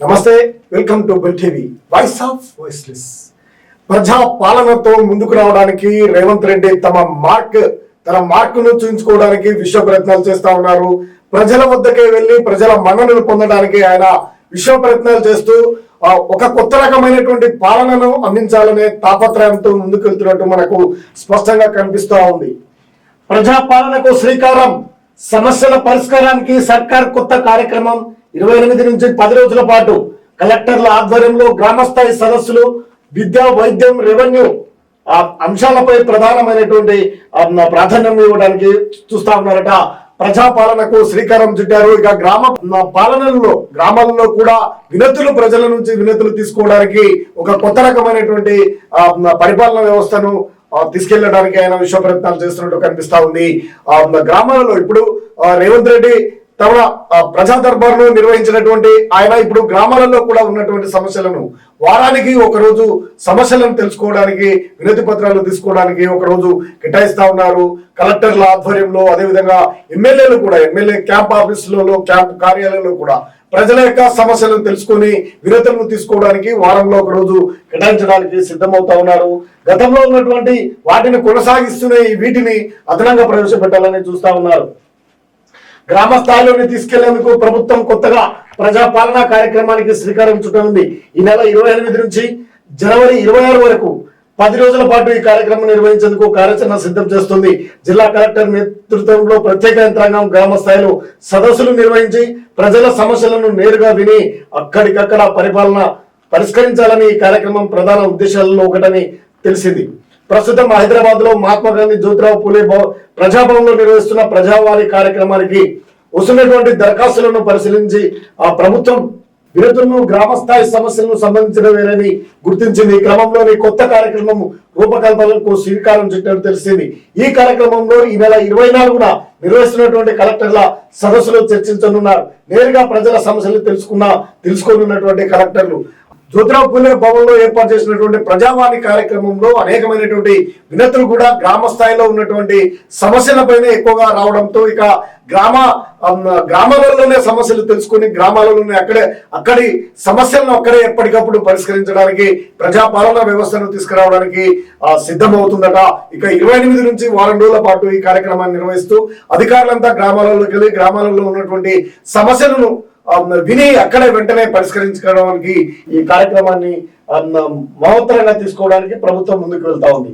నమస్తే welcome to bull TV. Voice of voiceless ప్రజా పాలనతో ముందుకు రావడానికి రేవంత్ రెడ్డి తమ మార్క్ తన మార్కును చూయించుకోవడానికి చూపించుకోవడానికి విశ్వ ప్రయత్నాలు చేస్తా ఉన్నారు. ప్రజల వద్దకే వెళ్ళి ప్రజల మన్ననలు పొందడానికి ఆయన విశ్వ ప్రయత్నాలు చేస్తూ ఒక కొత్త రకమైనటువంటి పాలనను అందించాలనే తాపత్రయంతో ముందుకెళ్తున్నట్టు మనకు స్పష్టంగా కనిపిస్తూ ఉంది. ప్రజా పాలనకు శ్రీకారం సమస్యల పరిష్కారానికి సర్కార్ కొత్త కార్యక్రమం ఇరవై ఎనిమిది నుంచి పది రోజుల పాటు కలెక్టర్ల ఆధ్వర్యంలో గ్రామస్థాయి సదస్సులు విద్యా వైద్యం రెవెన్యూ ఆ అంశాలపై ప్రధానమైనటువంటి ప్రాధాన్యం ఇవ్వడానికి చూస్తా ఉన్నారట. ప్రజాపాలనకు శ్రీకారం చుట్టారు. ఇక గ్రామ పాలనలో గ్రామాలలో కూడా వినతులు ప్రజల నుంచి వినతులు తీసుకోవడానికి ఒక కొత్త రకమైనటువంటి ఆ, పరిపాలన వ్యవస్థను తీసుకెళ్ళడానికి ఆయన విశ్వ ప్రయత్నాలు చేస్తున్నట్టు కనిపిస్తా ఉంది. ఆ, గ్రామాలలో ఇప్పుడు రేవంత్ రెడ్డి తమ ప్రజా దర్బార్ను నిర్వహించినటువంటి ఆయన ఇప్పుడు గ్రామాలలో కూడా ఉన్నటువంటి సమస్యలను వారానికి ఒకరోజు సమస్యలను తెలుసుకోవడానికి వినతి పత్రాలు తీసుకోవడానికి ఒక రోజు కేటాయిస్తా ఉన్నారు. కలెక్టర్ల ఆధ్వర్యంలో అదేవిధంగా ఎమ్మెల్యేలు కూడా ఎమ్మెల్యే క్యాంప్ ఆఫీసులలో క్యాంప్ కార్యాలయంలో కూడా ప్రజల యొక్క సమస్యలను తెలుసుకొని వినతులను తీసుకోవడానికి వారంలో ఒక రోజు కేటాయించడానికి సిద్ధమవుతా ఉన్నారు. గతంలో ఉన్నటువంటి వాటిని కొనసాగిస్తూనే ఈ వీటిని అదనంగా ప్రవేశపెట్టాలని చూస్తా ఉన్నారు. గ్రామ స్థాయిలోనే తీసుకెళ్ళేందుకు ప్రభుత్వం కొత్తగా ప్రజాపాలన కార్యక్రమానికి శ్రీకారం చుట్టనుంది ఈ నెల ఇరవై ఎనిమిది నుంచి జనవరి ఇరవై ఆరు వరకు పది రోజుల పాటు ఈ కార్యక్రమం నిర్వహించేందుకు కార్యాచరణ సిద్ధం చేస్తుంది. జిల్లా కలెక్టర్ నేతృత్వంలో ప్రత్యేక యంత్రాంగం గ్రామ స్థాయిలో సదస్సులు నిర్వహించి ప్రజల సమస్యలను నేరుగా విని అక్కడికక్కడ పరిపాలన పరిష్కరించాలని ఈ కార్యక్రమం ప్రధాన ఉద్దేశాలలో ఒకటని తెలిసింది. ప్రస్తుతం హైదరాబాద్లో మహాత్మా గాంధీ జ్యోతిరావు పూలే ప్రజాభవన్లో నిర్వహిస్తున్న ప్రజావాణి కార్యక్రమానికి వస్తున్నటువంటి దరఖాస్తులను పరిశీలించి ఆ ప్రభుత్వం వినతులను గ్రామస్థాయి సమస్యలను సంబంధించినవేనని గుర్తించింది. ఈ క్రమంలోని కొత్త కార్యక్రమం రూపకల్పనకు శ్రీకారం చుట్టినట్టు తెలిసింది. ఈ కార్యక్రమంలో ఈ నెల ఇరవై నాలుగున నిర్వహిస్తున్నటువంటి కలెక్టర్ల సదస్సులో చర్చించనున్నారు. నేరుగా ప్రజల సమస్యలు తెలుసుకున్న తెలుసుకోనున్నటువంటి కలెక్టర్లు. జ్యోతిరావు భవన్లో భవన్లో ఏర్పాటు చేసినటువంటి ప్రజావాణి కార్యక్రమంలో అనేకమైనటువంటి వినతులు కూడా గ్రామ స్థాయిలో ఉన్నటువంటి సమస్యలపైనే ఎక్కువగా రావడంతో ఇక గ్రామ గ్రామాలలోనే సమస్యలు తెలుసుకొని గ్రామాలలోనే అక్కడే అక్కడి సమస్యలను అక్కడే ఎప్పటికప్పుడు పరిష్కరించడానికి ప్రజాపాలన వ్యవస్థను తీసుకురావడానికి సిద్ధమవుతుందట. ఇక ఇరవై ఎనిమిది నుంచి వారం రోజుల పాటు ఈ కార్యక్రమాన్ని నిర్వహిస్తూ అధికారులంతా గ్రామాలలోకి వెళ్ళి గ్రామాలలో ఉన్నటువంటి సమస్యలను విని అక్కడే వెంటనే పరిష్కరించుకోవడానికి ఈ కార్యక్రమాన్ని మహోత్తరంగా తీసుకోవడానికి ప్రభుత్వం ముందుకు వెళ్తా ఉంది.